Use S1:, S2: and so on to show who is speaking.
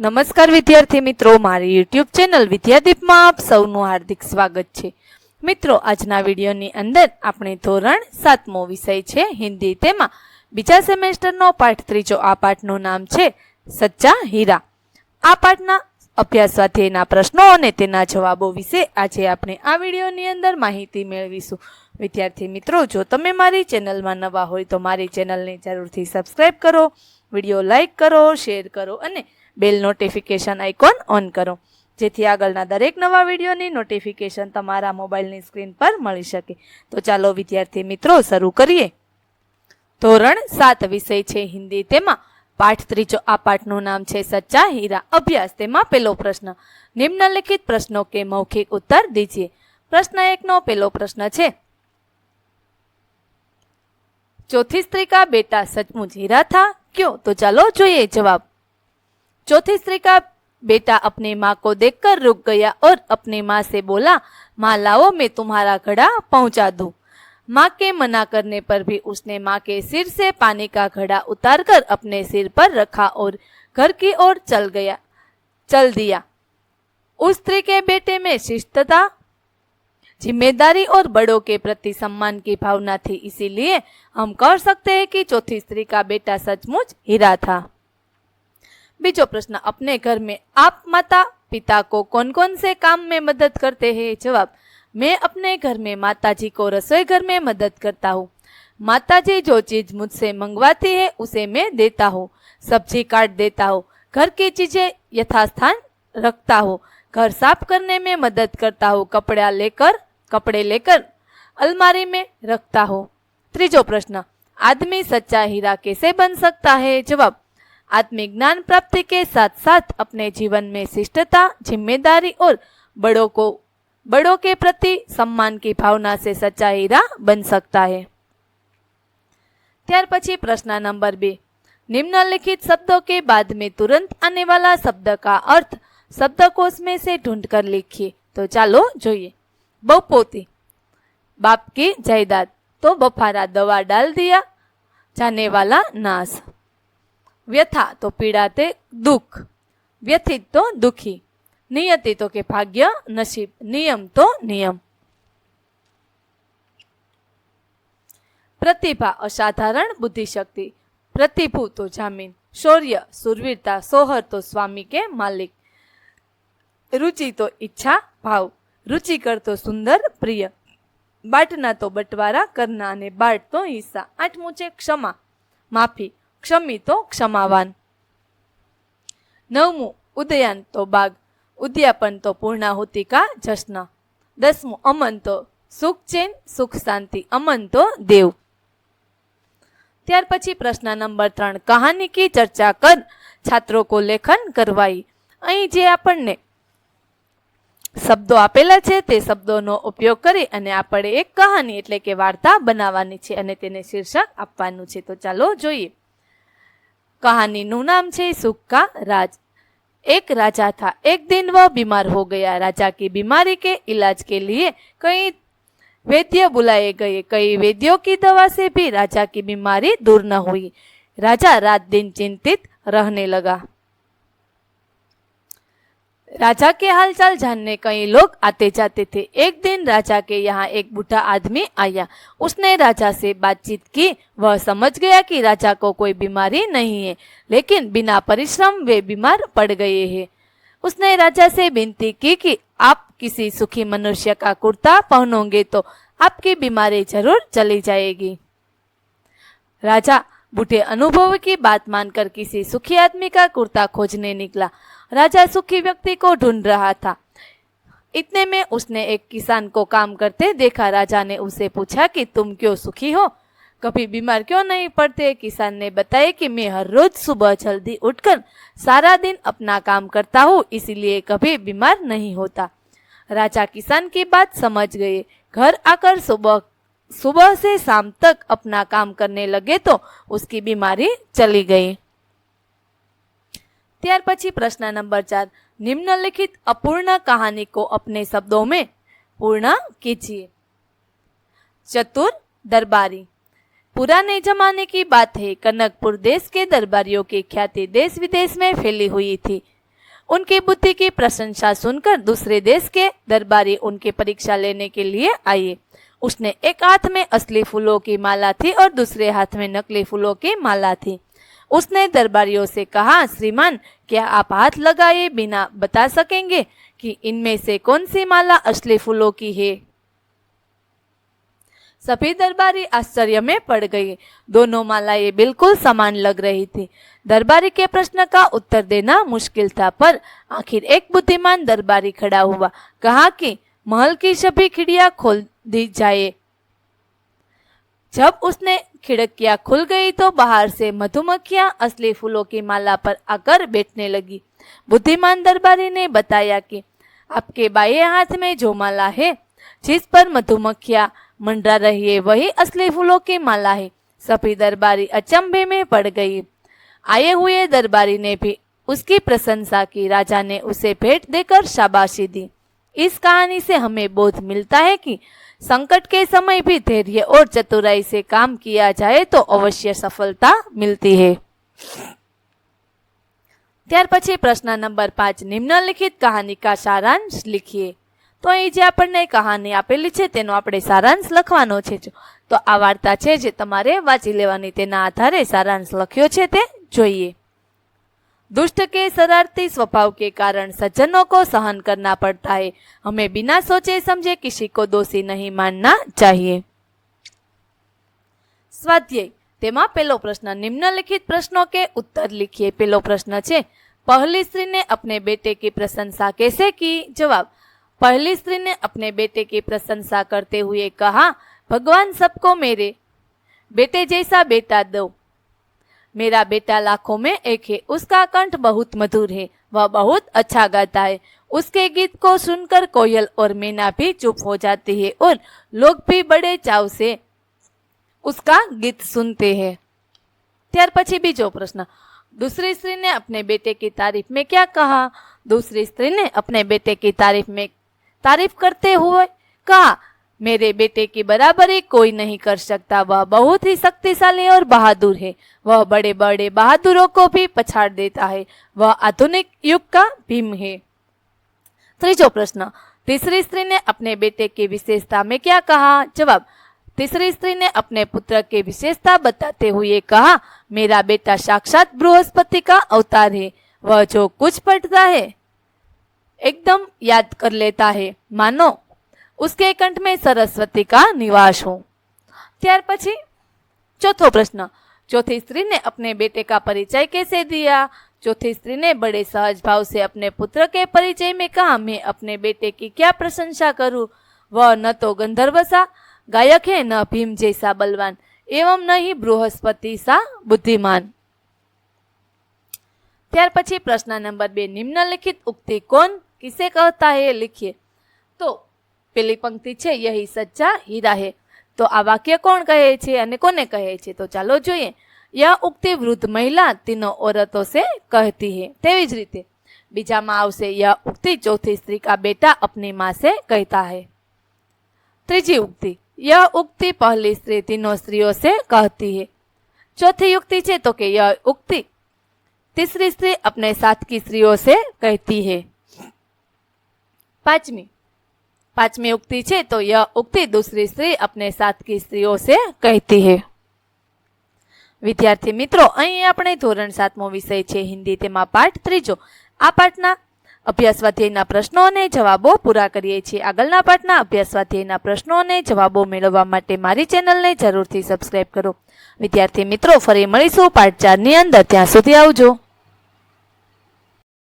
S1: નમસ્કાર વિદ્યાર્થી મિત્રો, મારી યુટ્યુબ ચેનલ વિદ્યાદીપમાં આપ સૌનું હાર્દિક સ્વાગત છે. મિત્રો, આજના વિડીયોની અંદર આપણે ધોરણ સાતમો વિષય છે, હિન્દી તેમાં. બીજા સેમેસ્ટરનો પાઠ, ત્રીજો આ પાઠનું નામ છે, સચ્ચા હીરા. આ પાઠના અભ્યાસ સ્વાધ્યાયના પ્રશ્નો અને તેના જવાબો વિશે આજે આપણે આ વિડીયોની અંદર માહિતી મેળવીશું. વિદ્યાર્થી મિત્રો, જો તમે મારી ચેનલમાં નવા હોય તો મારી ચેનલને જરૂરથી સબસ્ક્રાઈબ કરો, વીડિયો લાઈક કરો, શેર કરો અને બેલ નોટિફિકેશન આઇકોન ઓન કરો. જેથી આગળના દરેક નવા વિડીયોની નોટિફિકેશન તમારા મોબાઈલની સ્ક્રીન પર મળી શકે. તો ચાલો, વિદ્યાર્થી મિત્રો, શરૂ કરીએ. ધોરણ સાત વિષય છે હિન્દી તેમાં. પાઠ ત્રીજો, આ પાઠનું નામ છે સચ્ચા હીરા. અભ્યાસ તેમાં પેલો પ્રશ્ન. નિમ્નલિખિત પ્રશ્નો કે મૌખિક ઉત્તર દીજીએ. પ્રશ્ન એકનો પહેલો પ્રશ્ન છે. ચોથી સ્ત્રી બેટા સચમુચ હીરા થા? ક્યો? તો ચાલો જોઈએ જવાબ. चौथी स्त्री का बेटा अपने माँ को देखकर रुक गया और अपनी माँ से बोला, माँ, लाओ, मैं तुम्हारा घड़ा पहुँचा दूँ। माँ के मना करने पर भी उसने माँ के सिर से पानी का घड़ा उतारकर अपने सिर पर रखा और घर की ओर चल गया, चल दिया। उस स्त्री के बेटे में शिष्टता, ज़िम्मेदारी और बड़ों के प्रति सम्मान की भावना थी, इसीलिए हम कह सकते हैं कि चौथी स्त्री का बेटा सचमुच हीरा था। बीजो प्रश्न, अपने घर में आप माता पिता को कौन कौन से काम में मदद करते हैं? जवाब, मैं अपने घर में माताजी को रसोई घर में मदद करता हूँ। माताजी जो चीज़ मुझसे मंगवाती है, उसे मैं देता हूँ। सब्ज़ी काट देता हूँ। घर की चीज़ें यथास्थान रखता हूँ। घर साफ़ करने में मदद करता हूँ। कपड़ा लेकर, कपड़े लेकर अलमारी में रखता हूँ। त्रीजो प्रश्न, आदमी सच्चा हीरा कैसे बन सकता है? जवाब आत्मिक ज्ञान प्राप्ति के साथ साथ अपने जीवन में शिष्टता जिम्मेदारी और बड़ों को बड़ों के प्रति सम्मान की भावना से सच्चा हीरा बन सकता है ત્યાર પછી પ્રશ્ન નંબર બે निम्नलिखित शब्दों के बाद में तुरंत आने वाला शब्द का अर्थ शब्दकोश में से ढूंढ कर लिखिए तो ચાલો જોઈએ बहुपोती बाप की जायदाद तो बफारा दवा डाल दिया जाने वाला नाश વ્યથા તો પીડા તે દુઃખ. વ્યથિત તો દુઃખી. નિયતિ તો કે ભાગ્ય નસીબ. નિયમ તો નિયમ. પ્રતિભા અસાધારણ બુદ્ધિશક્તિ. પ્રતિભુ તો જામીન. શૌર્ય, સુરવીરતા, સોહર તો સ્વામી કે માલિક. રુચિ તો ઈચ્છા, ભાવ. રુચિકર તો સુંદર, પ્રિય. બાટના તો બટવારા, કરના અને બાટ તો હિસ્સા આઠમું છે ક્ષમા. માફી. ક્ષમી તો ક્ષમાવાન. નવમું ઉદયાન તો બાગ. ઉદ્યાપન તો પૂર્ણાહુતિ કા જશ્ન. દસમું અમન તો સુખ ચેન સુખ શાંતિ અમન તો દેવ. ત્યાર પછી પ્રશ્ન નંબર ત્રણ, કહાની કી ચર્ચા કર, છાત્રો કો લેખન કરવાઈ. અહીં જે આપણને શબ્દો આપેલા છે, તે શબ્દોનો ઉપયોગ કરી અને આપણે એક કહાની એટલે કે વાર્તા બનાવવાની છે અને તેને શીર્ષક આપવાનું છે. તો ચાલો જોઈએ. कहानीનું नाम છે सुख का राज एक राजा था एक दिन वह बीमार हो गया राजा की बीमारी के इलाज के लिए कई वैद्य बुलाए गए कई वैद्यों की दवा से भी राजा की बीमारी दूर न हुई राजा रात दिन चिंतित रहने लगा राजा के हालचाल जानने कई लोग आते जाते थे। एक दिन राजा के यहाँ एक बूढ़ा आदमी आया। उसने राजा से बातचीत की। वह समझ गया कि राजा को कोई बीमारी नहीं है, लेकिन बिना परिश्रम वे बीमार पड़ गए हैं। उसने राजा से विनती की कि आप किसी सुखी मनुष्य का कुर्ता पहनोगे तो आपकी बीमारी ज़रूर चली जाएगी। राजा बूढ़े अनुभव की बात मानकर किसी सुखी आदमी का कुर्ता खोजने निकला। राजा सुखी व्यक्ति को ढूंढ रहा था। इतने में उसने एक किसान को काम करते देखा। राजा ने उसे पूछा कि तुम क्यों सुखी हो? कभी बीमार क्यों नहीं पड़ते? किसान ने बताया कि मैं हर रोज सुबह जल्दी उठकर सारा दिन अपना काम करता हूँ, इसीलिए कभी बीमार नहीं होता। राजा किसान की बात समझ गए। घर आकर सुबह सुबह से शाम तक अपना काम करने लगे तो उसकी बीमारी चली गई। ત્યાર પછી પ્રશ્ન નંબર ચાર નિમ્નલિખિત અપૂર્ણ કહાની को अपने शब्दों में पूर्ण कीजिए चतुर दरबारी पुराने जमाने की बात है कनकपुर देश के दरबारियों की ख्याति देश विदेश में फैली हुई थी उनकी बुद्धि की प्रशंसा सुनकर दूसरे देश के दरबारी उनकी परीक्षा लेने के लिए आए उसने एक हाथ में असली फूलों की माला थी और दूसरे हाथ में नकली फूलों की माला थी उसने दरबारियों से कहा, श्रीमान, क्या आप हाथ लगाए बिना बता सकेंगे कि इनमें से कौन सी माला असली फूलों की है? सभी दरबारी आश्चर्य में पड़ गए। दोनों मालाएँ बिल्कुल समान लग रही थी। दरबारी के प्रश्न का उत्तर देना मुश्किल था, पर आखिर एक बुद्धिमान दरबारी खड़ा हुआ, कहा कि, महल की सभी खिड़िया खोल दी जाए। जब उसने खिड़कियाँ खुल गई तो बाहर से मधुमक्खियाँ असली फूलों की माला पर आकर बैठने लगी। बुद्धिमान दरबारी ने बताया कि आपके बाएँ हाथ में जो माला है, जिस पर मधुमक्खियाँ मंडरा रही है, वही असली फूलों की माला है। सभी दरबारी अचंभे में पड़ गई। आए हुए दरबारी ने भी उसकी प्रशंसा की। राजा ने उसे भेंट देकर शाबाशी दी। इस कहानी से हमें बोध मिलता है कि संकट के समय भी धैर्य और चतुराई से काम किया जाए तो अवश्य सफलता मिलती है ત્યાર પછી પ્રશ્ન નંબર પાંચ નિમ્નલિખિત કહાની કા સારાંશ લીખીએ તો અહીં જે આપણને કહાની આપેલી છે તેનો આપણે સારાંશ લખવાનો છે તો આ વાર્તા છે જે તમારે વાંચી લેવાની તેના આધારે સારાંશ લખ્યો છે તે જોઈએ दुष्ट के शरारती स्वभाव के कारण सज्जनों को सहन करना पड़ता है हमें बिना सोचे समझे किसी को दोषी नहीं मानना चाहिए સ્વાધ્યાય તેમાં પેલો પ્રશ્ન નિમ્નલિખિત प्रश्नों के उत्तर लिखिए પેલો પ્રશ્ન છે पहली स्त्री ने अपने बेटे की प्रशंसा कैसे की जवाब पहली स्त्री ने अपने बेटे की प्रशंसा करते हुए कहा भगवान सबको मेरे बेटे जैसा बेटा दो मेरा बेटा लाखों में एक है उसका कंठ बहुत मधुर है वह बहुत अच्छा गाता है उसके गीत को सुनकर कोयल और मैना भी चुप हो जाती है और लोग भी बड़े चाव से उसका गीत सुनते हैं ત્યાર પછી બીજો પ્રશ્ન दूसरी स्त्री ने अपने बेटे की तारीफ में क्या कहा दूसरी स्त्री ने अपने बेटे की तारीफ में तारीफ करते हुए कहा मेरे बेटे की बराबरी कोई नहीं कर सकता। वह बहुत ही शक्तिशाली और बहादुर है। वह बड़े बड़े बहादुरों को भी पछाड़ देता है। वह आधुनिक युग का भीम है। तीसरो प्रश्न। तीसरी स्त्री ने अपने बेटे की विशेषता में क्या कहा? जवाब, तीसरी स्त्री ने अपने पुत्र की विशेषता बताते हुए कहा, मेरा बेटा साक्षात बृहस्पति का अवतार है। वह जो कुछ पढ़ता है, एकदम याद कर लेता है। मानो उसके कंठ में सरस्वती का निवास हो ત્યાર પછી चौथो प्रश्न चौथी स्त्री ने अपने बेटे का परिचय कैसे दिया चौथी स्त्री ने बड़े सहज भाव से अपने पुत्र के परिचय में कहा मैं अपने बेटे की क्या प्रशंसा करूं वह न तो गंधर्व सा गायक है न भीम जैसा बलवान एवं न ही बृहस्पति सा बुद्धिमान ત્યાર પછી પ્રશ્ન નંબર બે નિમ્નલિખિત ઉક્તિ કોણ કિસે कहता है लिखिए તો પેલી પંક્તિ છે યહી સચ્ચા હીરા હે તો આ વાક્ય કોણ કહે છે અને કોને કહે છે તો ચાલો જોઈએ यह उक्ति वृद्ध महिला तीनों औरतों से कहती है तेवी જ રીતે બીજામાં આવશે यह उक्ति चौथी स्त्री का बेटा अपनी माँ से कहता है ત્રીજી ઉક્તિ यह उक्ति पहली स्त्री तीनों स्त्रियों से कहती है चौथी युक्ति છે તો કે यह उक्ति तीसरी स्त्री अपने साथ की स्त्रियों से कहती है पांचवी पांचवी उक्ति છે तो यह उक्ति दूसरी स्त्री अपने साथ की स्त्रियों से कहती है વિદ્યાર્થી મિત્રો અહીં આપણે ધોરણ સાતમો વિષય છે હિન્દી તેમાં પાઠ ત્રીજો આ પાઠના અભ્યાસ સ્વાધ્યાયના પ્રશ્નો અને જવાબો પૂરા કરીએ છીએ આગળના પાઠના અભ્યાસ સ્વાધ્યાયના પ્રશ્નો અને જવાબો મેળવવા માટે મારી ચેનલને જરૂરથી સબસ્ક્રાઇબ કરો વિદ્યાર્થી મિત્રો ફરી મળીશું પાઠ ચારની અંદર ત્યાં સુધી આવજો